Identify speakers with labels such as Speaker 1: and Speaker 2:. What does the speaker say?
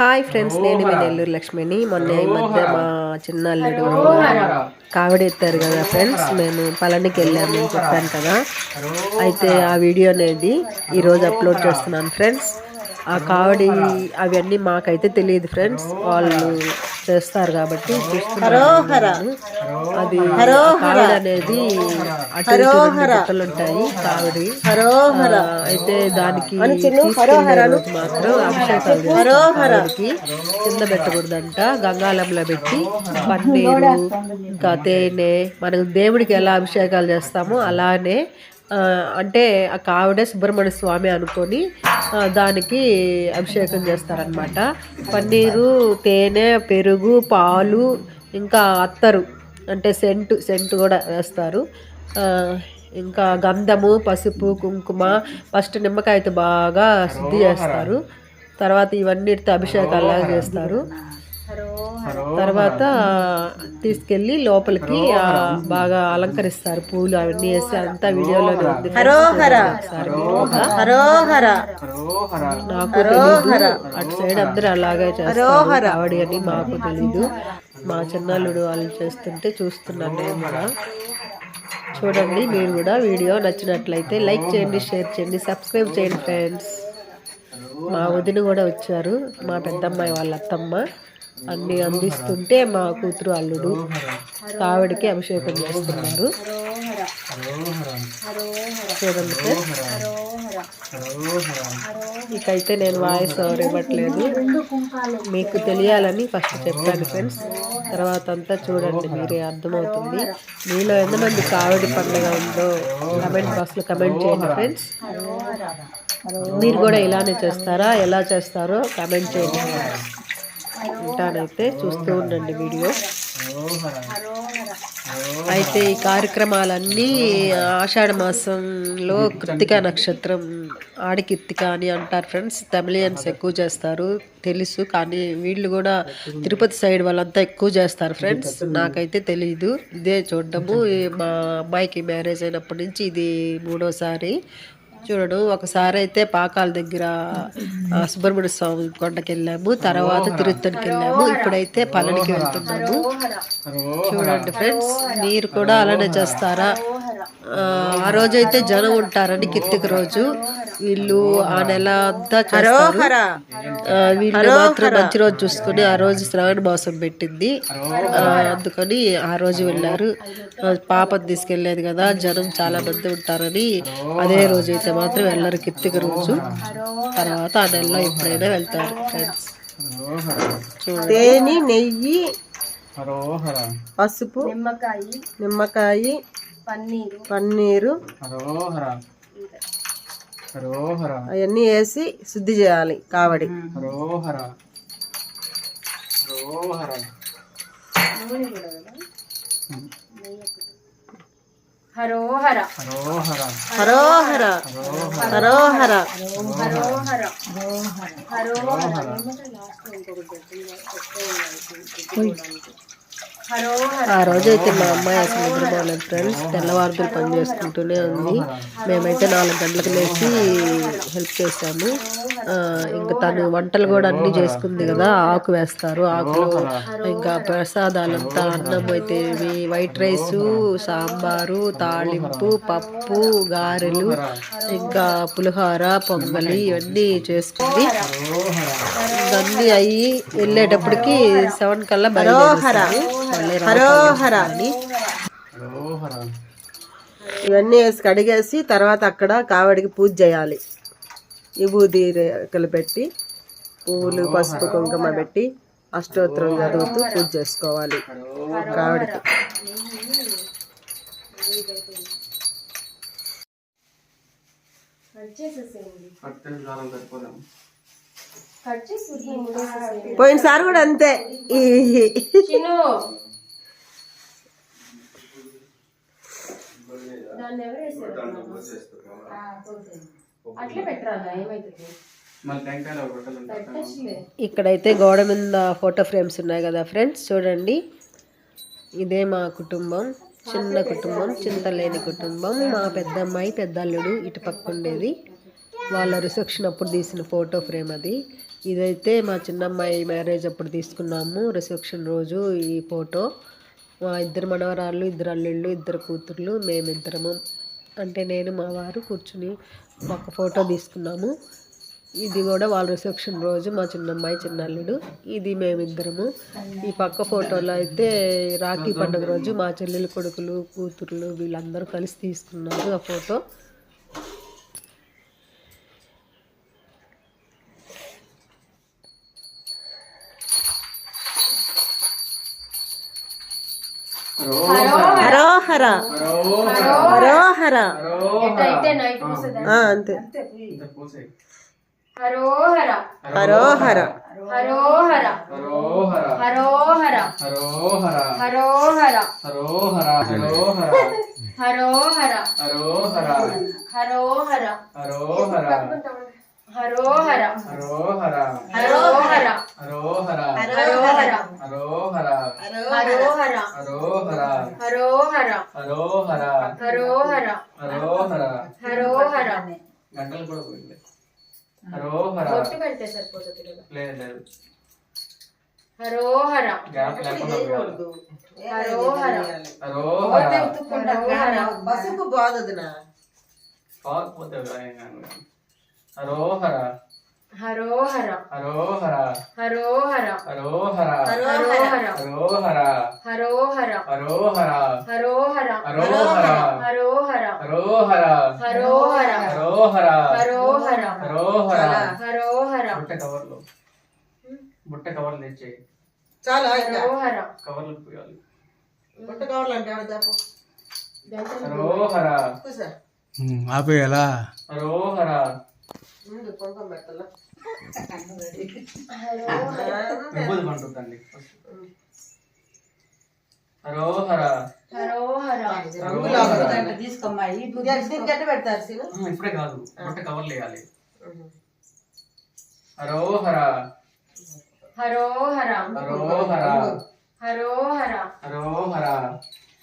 Speaker 1: Hi friends నేను మీ నెల్లూరు లక్ష్మిని. మొన్న ఈ మధ్య మా చిన్న అల్లుడు కావిడి ఎత్తారు కదా ఫ్రెండ్స్ మేము పళనికి వెళ్ళాము నేను చెప్పాను కదా. అయితే ఆ వీడియో అనేది ఈరోజు అప్లోడ్ చేస్తున్నాను ఫ్రెండ్స్. ఆ కావడి అవన్నీ మాకైతే తెలియదు ఫ్రెండ్స్. వాళ్ళు చేస్తారు కాబట్టి. అది కావడి అనేది ఉంటాయి కావడి. అయితే దానికి మాత్రం కింద పెట్టకూడదంట గంగాళంలో పెట్టి పన్నీరు ఇంకా తేనె మనకు దేవుడికి ఎలా అభిషేకాలు చేస్తామో అలానే అంటే ఆ కావిడే సుబ్రహ్మణ్య స్వామి అనుకొని దానికి అభిషేకం చేస్తారనమాట పన్నీరు తేనె పెరుగు పాలు ఇంకా అత్తరు అంటే సెంటు సెంటు కూడా వేస్తారు. ఇంకా గంధము పసుపు కుంకుమ ఫస్ట్ నిమ్మకాయతో బాగా శుద్ధి చేస్తారు. తర్వాత ఇవన్నిటితో అభిషేకాలు చేస్తారు. తర్వాత తీసుకెళ్ళి లోపలికి బాగా అలంకరిస్తారు పూలు అవన్నీ వేసి అంతా వీడియోలోనే ఉంది. నాకు అటు సైడ్ అందరూ అలాగే చేస్తారు. కావడి అని మాకు తెలీదు. మా చిన్నల్లుడు వాళ్ళు చేస్తుంటే చూస్తున్నాను నేను కూడా. చూడండి మీరు కూడా వీడియో నచ్చినట్లయితే లైక్ చేయండి షేర్ చేయండి సబ్స్క్రైబ్ చేయండి ఫ్రెండ్స్. మా వదిన కూడా వచ్చారు. మా పెద్దమ్మాయి వాళ్ళ అత్తమ్మ. అన్ని అందిస్తుంటే మా కూతురు అల్లుడు కావిడికి అభిషేకం చేస్తున్నారు. చూడండి మీకైతే నేను వాయిస్ ఓవర్ ఇవ్వట్లేదు. మీకు తెలియాలని ఫస్ట్ చెప్పాను ఫ్రెండ్స్. తర్వాత అంతా చూడండి మీరే అర్థమవుతుంది. మీలో ఎంతమంది కావిడి పండుగ ఉందో కమెంట్ బాక్స్లో కమెంట్ చేయండి ఫ్రెండ్స్. మీరు కూడా ఇలానే చేస్తారా? ఎలా చేస్తారో కమెంట్ చేయండి. ఉంటానైతే చూస్తూ ఉండండి వీడియో. అయితే ఈ కార్యక్రమాలన్నీ ఆషాఢ మాసంలో కృత్తిక నక్షత్రం ఆడి కృత్తిక అని అంటారు ఫ్రెండ్స్. తమిళియన్స్ ఎక్కువ చేస్తారు తెలుసు. కానీ వీళ్ళు కూడా తిరుపతి సైడ్ వాళ్ళంతా ఎక్కువ చేస్తారు ఫ్రెండ్స్. నాకైతే తెలియదు ఇదే చూడడము. ఈ మా అమ్మాయికి మ్యారేజ్ అయినప్పటి నుంచి ఇది మూడోసారి. చూడడు ఒకసారి అయితే పాకాల దగ్గర సుబ్రహ్మణ్య స్వామి కొండకి వెళ్ళాము తర్వాత తిరుత్తనికి వెళ్ళాము ఇప్పుడైతే పళనికి వెళ్తున్నాము. చూడండి ఫ్రెండ్స్ మీరు కూడా అలానే చేస్తారా? ఆ, ఆ రోజు అయితే జనం ఉంటారని కిత్తిక రోజు. వీళ్ళు ఆ నెల అంతా చేస్తారు. వీళ్ళు మాత్రం మంచి రోజు చూసుకుని ఆ రోజు శ్రావణ మాసం పెట్టింది. అందుకని ఆ రోజు వెళ్ళారు. ఆ, పాపను తీసుకెళ్ళేదు కదా జనం చాలా మంది ఉంటారని అదే రోజు అయితే మాత్రం వెళ్ళరు కిత్తిక రోజు. తర్వాత ఆ నెలలో ఎప్పుడైనా వెళ్తారు ఫ్రెండ్స్ చూడండి.
Speaker 2: తేనె నెయ్యి
Speaker 3: హరోహర
Speaker 2: పసుపు
Speaker 4: నిమ్మకాయ
Speaker 2: నిమ్మకాయ
Speaker 4: పన్నీరు.
Speaker 2: పన్నీరు. అవన్నీ వేసి శుద్ధి చేయాలి కావడి
Speaker 3: హరోహర హరోహర
Speaker 4: హరోహర
Speaker 3: హరోహర
Speaker 1: ఆ రోజు అయితే మా అమ్మాయి అసలు నిద్రపోలేదు ఫ్రెండ్స్ తెల్లవారుతులు పని చేసుకుంటూనే ఉంది. మేమైతే నాలుగు గంటలకు లేచి హెల్ప్ చేసాము ఆ, ఇంకా తను వంటలు కూడా అన్ని చేసుకుంది కదా ఆకు వేస్తారు ఆకులో ఇంకా ప్రసాదాలంతా అన్నం అయితే వైట్ రైస్ సాంబారు తాళింపు పప్పు గారెలు ఇంకా పులిహోర పొంగలి ఇవన్నీ చేసుకుంది. ఇవన్నీ అయ్యి వెళ్ళేటప్పటికి సెవెన్ కల్లా
Speaker 2: హరోహర ఇవన్నీ వేసి కడిగేసి తర్వాత అక్కడ కావడికి పూజ చేయాలి. విభూది రేఖలు పెట్టి పువ్వులు పసుపు కుంకుమ పెట్టి అష్టోత్తరం చదువుతూ పూజ చేసుకోవాలి.
Speaker 4: పోయిన
Speaker 2: పోయినసారి కూడా అంతే.
Speaker 4: దాన్ని ఎవరు అట్లే పెట్టరాదా ఏమైతుంది?
Speaker 1: ఇక్కడైతే గోడ మీద ఫోటో ఫ్రేమ్స్ ఉన్నాయి కదా ఫ్రెండ్స్ చూడండి. ఇదే మా కుటుంబం చిన్న కుటుంబం చింతలేని కుటుంబం. మా పెద్దమ్మాయి పెద్దల్లుడు ఇటు పక్క ఉండేది. వాళ్ళ రిసెప్షన్ అప్పుడు తీసిన ఫోటో ఫ్రేమ్ అది. ఇదైతే మా చిన్నమ్మాయి మ్యారేజ్ అప్పుడు తీసుకున్నాము రిసెప్షన్ రోజు ఈ ఫోటో. మా ఇద్దరు మనవరాళ్ళు ఇద్దరు అల్లుళ్ళు ఇద్దరు కూతుర్లు మేమిద్దరము. అంటే నేను మా వారు కూర్చుని ఒక ఫోటో తీసుకున్నాము. ఇది కూడా వాళ్ళ రిసెప్షన్ రోజు మా చిన్నమ్మాయి చిన్నల్లుడు. ఇది మేమిద్దరము. ఈ పక్క ఫోటోలో అయితే రాఖీ పండుగ రోజు మా చెల్లెలు కొడుకులు కూతుర్లు వీళ్ళందరూ కలిసి తీసుకున్నారు ఆ ఫోటో. హరోహర హరోహర
Speaker 2: అంతే
Speaker 4: హరోహర
Speaker 2: హరోహర
Speaker 4: హరోహర
Speaker 3: హరోహర
Speaker 4: హరోహర
Speaker 3: హరోహర
Speaker 4: హరోహర
Speaker 3: హరోహర హరోహర
Speaker 4: హరోహర
Speaker 3: హరోహర
Speaker 4: హరోహర
Speaker 3: హరోహర
Speaker 4: హరోహర
Speaker 3: హరోహర
Speaker 4: హరోహర
Speaker 3: హరోహర
Speaker 4: హరోహర
Speaker 3: హరోహర
Speaker 4: హరోహర
Speaker 3: హరోహర గంటలు కూడా పోయింది. హరోహర
Speaker 4: బొట్టు పెడితే సరిపోతుంది
Speaker 3: లేదు లేదు.
Speaker 4: హరోహర
Speaker 3: గ్యాప్ లేకుండా పోయాలి.
Speaker 4: హరోహర
Speaker 3: హరోహర
Speaker 2: బస్సుకు బాధదునా
Speaker 3: కాకపోతే హరోహర
Speaker 4: హరోహర
Speaker 3: హరోహర
Speaker 4: హరోహర
Speaker 3: హరోహర
Speaker 4: హరోహర
Speaker 3: హరోహర
Speaker 4: హరోహర
Speaker 3: హరోహర
Speaker 4: హరోహర
Speaker 3: హరోహర
Speaker 4: హరోహర
Speaker 3: హరోహర
Speaker 4: హరోహర
Speaker 3: హరోహర
Speaker 4: హరోహర
Speaker 3: హరోహర
Speaker 4: హరోహర
Speaker 3: బుట్ట కవర్లు బుట్ట కవర్లు తెచ్చి
Speaker 2: చాలా
Speaker 4: హరోహర
Speaker 3: కవర్లు పోయాలి
Speaker 2: పుట్ట కావాలంటే ఆడ చెప్పు
Speaker 3: హరోహర
Speaker 5: ఆపేయాలా
Speaker 3: హరోహర
Speaker 2: ముందు కుంకుమ పెట్టాలా?
Speaker 3: హరోహర.
Speaker 4: హరోహర.
Speaker 2: గట్టి పెడతారు
Speaker 3: ఇప్పుడే కాదు బుట్ట కవర్లు వేయాలి హరోహర.
Speaker 4: హరోహర.
Speaker 3: హరోహర.
Speaker 4: హరోహర.
Speaker 3: హరోహర.